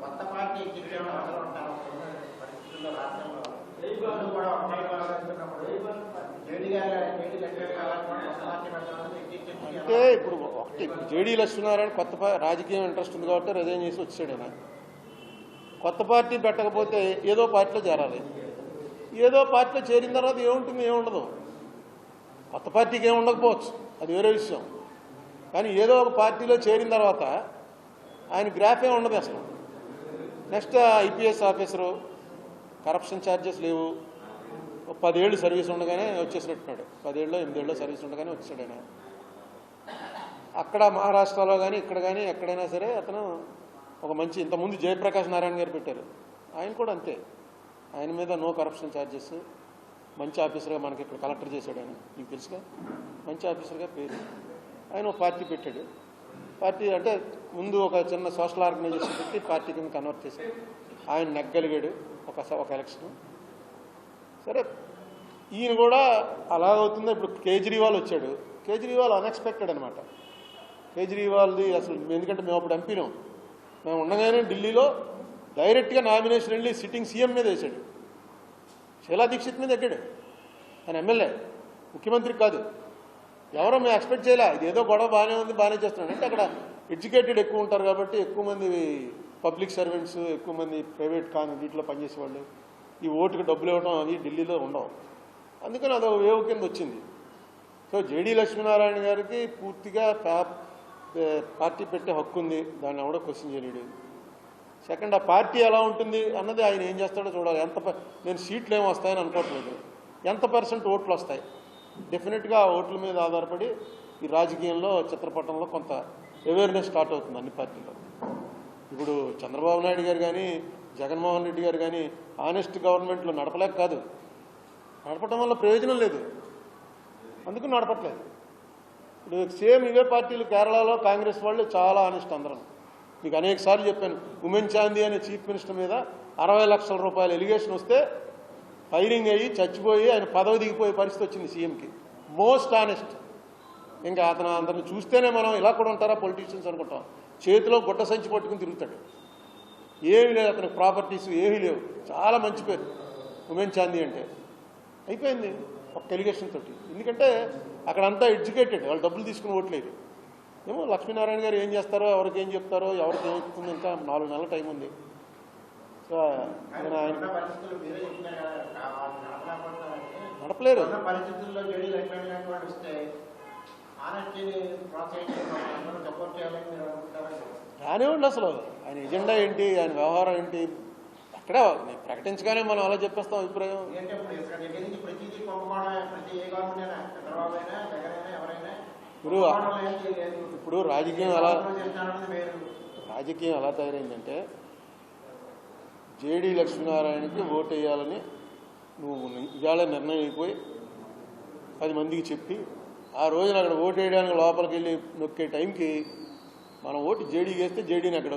కొత్త party executive అందరూ ఉంటారు. పరిస్థితుల్లో రాష్ట్రంలో కూడా ఉంటాయి కావాలనుకున్నప్పుడు జేడీ గారు జేడీ లక్ష్మణ్ కావాలనుకున్న కొత్త పార్టీ పెట్టాలని అంటే ఇప్పుడు ఒకటి ఇప్పుడు జేడీ లక్ష్మీనారాయణ కొత్త రాజకీయం ఇంట్రెస్ట్ ఉంది కాబట్టి రిజైన్ చేసి వచ్చాడు ఆయన. కొత్త పార్టీ పెట్టకపోతే ఏదో పార్టీలో చేరాలి. ఏదో పార్టీలో చేరిన తర్వాత ఏముంటుంది ఏముండదు. కొత్త పార్టీకి ఏమి ఉండకపోవచ్చు. అది వేరే విషయం. కానీ ఏదో ఒక పార్టీలో చేరిన తర్వాత ఆయన గ్రాఫ్ ఏమి ఉండదు అసలు. Next IPS officer corruption charges లేవు. పదేళ్ళు సర్వీస్ ఉండగానే వచ్చేసినట్టున్నాడు. పదేళ్ళు ఎనిమిదేళ్ళు సర్వీస్ ఉండగానే వచ్చాడు ఆయన. అక్కడ మహారాష్ట్రలో కానీ ఇక్కడ కానీ ఎక్కడైనా సరే అతను ఒక మంచి ఇంతకుముందు జయప్రకాష్ నారాయణ గారు పెట్టారు. ఆయన కూడా అంతే. ఆయన మీద నో కరప్షన్ ఛార్జెస్ మంచి ఆఫీసర్గా మనకి ఇక్కడ కలెక్టర్ చేశాడు ఆయన. మీకు తెలుసుగా? మంచి ఆఫీసర్గా పేరు. ఆయన ఒక పార్టీ పెట్టాడు. పార్టీ అంటే ముందు ఒక చిన్న సోషల్ ఆర్గనైజేషన్ పెట్టి పార్టీ కింద కన్వర్ట్ చేశాడు ఆయన నెగ్గలిగాడు ఒక ఒక ఎలక్షన్ సరే ఈయన కూడా అలాగవుతుందో. ఇప్పుడు కేజ్రీవాల్ వచ్చాడు. కేజ్రీవాల్ అన్ఎక్స్పెక్టెడ్ అనమాట కేజ్రీవాల్ది అసలు ఎందుకంటే మేము అప్పుడు ఎంపీనాం మేము ఉండగానే ఢిల్లీలో డైరెక్ట్గా నామినేషన్ వెళ్ళి సిట్టింగ్ సీఎం మీద వేశాడు శీలా దీక్షిత్ మీద ఎక్కాడు. ఆయన ఎమ్మెల్యే ముఖ్యమంత్రి కాదు. ఎవరో మేము ఎక్స్పెక్ట్ చేయలే. ఇది ఏదో గొడవ బాగానే ఉంది బాగానే చేస్తున్నాను అంటే అక్కడ ఎడ్యుకేటెడ్ ఎక్కువ ఉంటారు కాబట్టి ఎక్కువ మంది పబ్లిక్ సర్వెంట్స్ ఎక్కువ మంది ప్రైవేట్ కానీ వీటిలో పనిచేసే వాళ్ళు ఈ ఓటుకు డబ్బులు ఇవ్వడం అవి ఢిల్లీలో ఉండవు. అందుకని అదొక వేవ్ కింద వచ్చింది. సో జేడీ లక్ష్మీనారాయణ గారికి పూర్తిగా పార్టీ పెట్టే హక్కు ఉంది. దాన్ని ఎవడో క్వశ్చన్ చేయలేడు. సెకండ్ ఆ పార్టీ ఎలా ఉంటుంది అన్నది ఆయన ఏం చేస్తాడో చూడాలి. ఎంత నేను సీట్లు ఏమి వస్తాయని అనుకోవట్లేదు. ఎంత పర్సెంట్ ఓట్లు వస్తాయి? డెఫినెట్గా ఓట్ల మీద ఆధారపడి ఈ రాజకీయంలో చిత్రపటంలో కొంత అవేర్నెస్ స్టార్ట్ అవుతుంది అన్ని పార్టీలో ఇప్పుడు చంద్రబాబు నాయుడు గారు కానీ జగన్మోహన్ రెడ్డి గారు కానీ ఆనెస్ట్ గవర్నమెంట్లో నడపలేక కాదు. నడపడం వల్ల ప్రయోజనం లేదు. అందుకు నడపట్లేదు. ఇప్పుడు సేమ్ ఇవే పార్టీలు కేరళలో కాంగ్రెస్ వాళ్ళు చాలా ఆనెస్ట్ అందరం. మీకు అనేక సార్లు చెప్పాను ఉమెన్ చాందీ అనే చీఫ్ మినిస్టర్ మీద అరవై లక్షల రూపాయల ఎలిగేషన్ వస్తే ఫైరింగ్ అయ్యి చచ్చిపోయి ఆయన పదవి దిగిపోయే పరిస్థితి వచ్చింది సీఎంకి. మోస్ట్ ఆనెస్ట్ ఇంకా అతను అందరిని చూస్తేనే మనం ఇలా కూడా ఉంటారా పొలిటీషియన్స్ అనుకుంటాం. చేతిలో గుడ్డ సంచి పట్టుకుని తిరుగుతాడు. ఏమీ లేదు అతనికి ప్రాపర్టీస్ ఏమీ లేవు. చాలా మంచి పేరు. ఉమెన్ చాందీ అంటే. అయిపోయింది ఒక ఎలిగేషన్ తోటి. ఎందుకంటే అక్కడంతా ఎడ్యుకేటెడ్ వాళ్ళు డబ్బులు తీసుకుని ఓట్లేదు. ఏమో లక్ష్మీనారాయణ గారు ఏం చేస్తారో ఎవరికి ఏం చెప్తారో ఎవరికి ఏం ఇంకా నాలుగు నెలల టైం ఉంది. నడపలేరు. రానివ్వండి అసలు. ఆయన ఎజెండా ఏంటి? ఆయన వ్యవహారం ఏంటి? అక్కడ ప్రకటించగానే మనం అలా చెప్పేస్తాం అభిప్రాయం. ఇప్పుడు ఇప్పుడు రాజకీయం ఎలా రాజకీయం ఎలా తయారైందంటే జేడీ లక్ష్మీనారాయణకి ఓటు వేయాలని నువ్వు ఇవాళ నిర్ణయం అయిపోయి పది మందికి చెప్పి ఆ రోజున అక్కడ ఓటు వేయడానికి లోపలికి వెళ్ళి నొక్కే టైంకి మనం ఓటు జేడీ వేస్తే జేడీని అక్కడ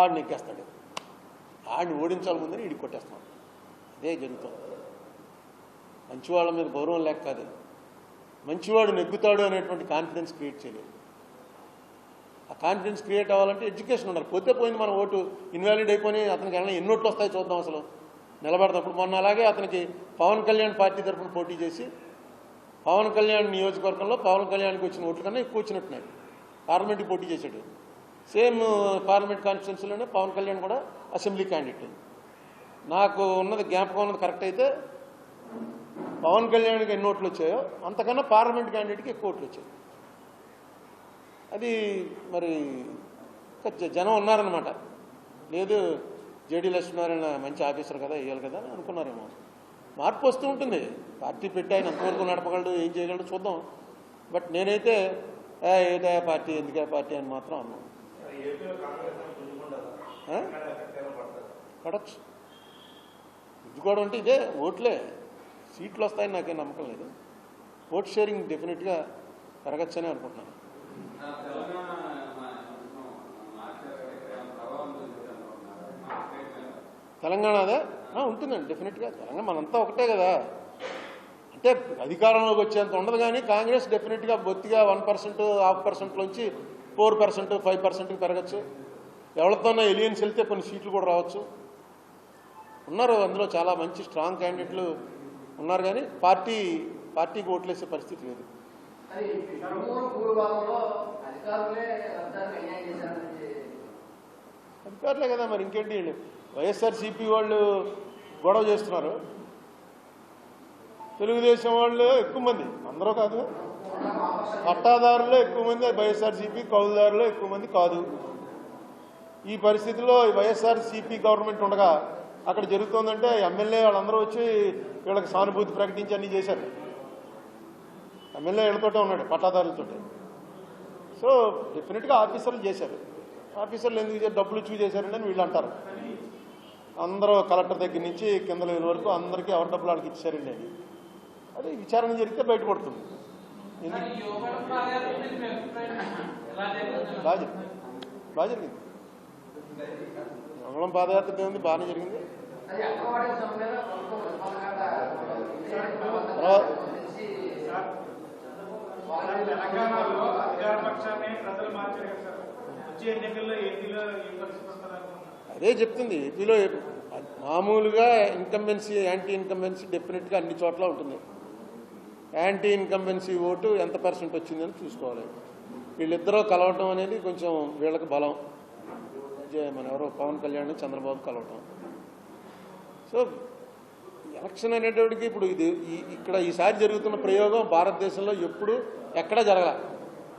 ఆడిని ఎక్కేస్తాడు. ఆడిని ఓడించాలి ముందని ఇడి కొట్టేస్తాం. అదే జరుగుతుంది మంచివాళ్ళ మీద గౌరవం లేక కాదు. మంచివాడు నెగ్గుతాడు అనేటువంటి కాన్ఫిడెన్స్ క్రియేట్ చేయలేదు. ఆ కాన్ఫిడెన్స్ క్రియేట్ అవ్వాలంటే ఎడ్యుకేషన్ ఉండాలి. పోతే పోయింది మన ఓటు. ఇన్వాలిడ్ అయిపోయి అతనికి ఏమైనా ఎన్ని ఓట్లు చూద్దాం అసలు. నిలబడతాం మొన్న అలాగే అతనికి పవన్ కళ్యాణ్ పార్టీ తరఫున పోటీ చేసి పవన్ కళ్యాణ్ నియోజకవర్గంలో పవన్ కళ్యాణ్కి వచ్చిన ఓట్ల కన్నా ఎక్కువ వచ్చినట్టున్నాయి. పార్లమెంట్కి పోటీ చేశాడు. సేమ్ పార్లమెంట్ కాన్స్టిట్యున్సీలోనే పవన్ కళ్యాణ్ కూడా అసెంబ్లీ క్యాండిడేట్. నాకు ఉన్నది జ్ఞాపకం ఉన్నది కరెక్ట్ అయితే పవన్ కళ్యాణ్కి ఎన్ని ఓట్లు వచ్చాయో అంతకన్నా పార్లమెంట్ క్యాండిడేట్కి ఎక్కువ ఓట్లు వచ్చాయి. అది మరి జనం ఉన్నారనమాట లేదు జేడీ లక్ష్మీనారాయణ మంచి ఆఫీసర్ కదా వేయాలి కదా అని అనుకున్నారేమో. మార్పు వస్తూ ఉంటుంది. పార్టీ పెట్టి ఆయన ఎంతవరకు నడపగలడు ఏం చేయగలడు చూద్దాం. బట్ నేనైతే "ఏ, ఏదా పార్టీ ఎందుకే పార్టీ అని మాత్రం అన్నాను పడచ్చు. గుద్దుకోవడం అంటే ఇదే ఓట్లే. సీట్లు వస్తాయని నాకేం నమ్మకం లేదు. ఓట్ షేరింగ్ డెఫినెట్గా పెరగచ్చని అనుకుంటున్నాను. తెలంగాణదే ఉంటుందండి డెఫినెట్గా తెలంగాణ మనంతా ఒకటే కదా. అంటే అధికారంలోకి వచ్చేంత ఉండదు కానీ కాంగ్రెస్ డెఫినెట్గా బొత్తిగా వన్ పర్సెంట్ హాఫ్ పర్సెంట్లోంచి ఫోర్ పర్సెంట్ ఫైవ్ పర్సెంట్కి పెరగచ్చు. ఎవరితోనో ఎలియన్స్ వెళ్తే కొన్ని సీట్లు కూడా రావచ్చు. ఉన్నారు అందులో చాలా మంచి స్ట్రాంగ్ క్యాండిడేట్లు ఉన్నారు కానీ పార్టీ పార్టీకి ఓట్లేసే పరిస్థితి లేదు. అధికారులే కదా మరి ఇంకేంటి వీళ్ళు? వైఎస్ఆర్సీపీ వాళ్ళు గొడవ చేస్తున్నారు. తెలుగుదేశం వాళ్ళు ఎక్కువ మంది అందరూ కాదు. పట్టాదారులు ఎక్కువ మంది వైఎస్ఆర్సీపీ కౌలుదారులు ఎక్కువ మంది కాదు. ఈ పరిస్థితిలో వైఎస్ఆర్సీపీ గవర్నమెంట్ ఉండగా అక్కడ జరుగుతోందంటే ఎమ్మెల్యే వాళ్ళందరూ వచ్చి వీళ్ళకి సానుభూతి ప్రకటించి అన్నీ చేశారు. ఎమ్మెల్యే వీళ్ళతోటే ఉన్నాడు పట్టాదారులతో సో డెఫినెట్గా ఆఫీసర్లు చేశారు. ఆఫీసర్లు ఎందుకు? డబ్బులు ఇచ్చి చేశారండి అని వీళ్ళు అంటారు. అందరూ కలెక్టర్ దగ్గర నుంచి కింద లెవెల్ వరకు అందరికీ ఎవరి డబ్బులు వాళ్ళకి ఇచ్చారండి అని అదే విచారణ జరిగితే బయటపడుతుంది. బాగా జరిగింది. బాగా జరిగింది. మంగళం పాదయాత్ర ఉంది బాగానే జరిగింది అది అక్కవాడే సమయంలో ప్రభుత్వం తర్వాత తెలిసి తెలంగాణలో అధికార పక్షాన్ని ప్రజలు మార్చారు కదా సార్ వచ్చే ఎన్నికల్లో ఏపీలో ఏ పరిస్థితి వస్తుంది అనుకుంటున్నారు అదే చెప్తుంది ఏపీలో మామూలుగా ఇన్కంబెన్సీ యాంటీ ఇన్కంబెన్సీ డెఫినెట్గా అన్ని చోట్ల ఉంటుంది. యాంటీ ఇన్కంబెన్సీ ఓటు ఎంత పర్సెంట్ వచ్చిందని చూసుకోవాలి. వీళ్ళిద్దరూ కలవటం అనేది కొంచెం వీళ్ళకి బలం. మన ఎవరో పవన్ కళ్యాణ్ చంద్రబాబు కలవటం. సో ఎలక్షన్ అనేటప్పటికి ఇప్పుడు ఇది ఈ- ఇక్కడ ఈసారి జరుగుతున్న ప్రయోగం భారతదేశంలో ఎప్పుడు ఎక్కడా జరగల.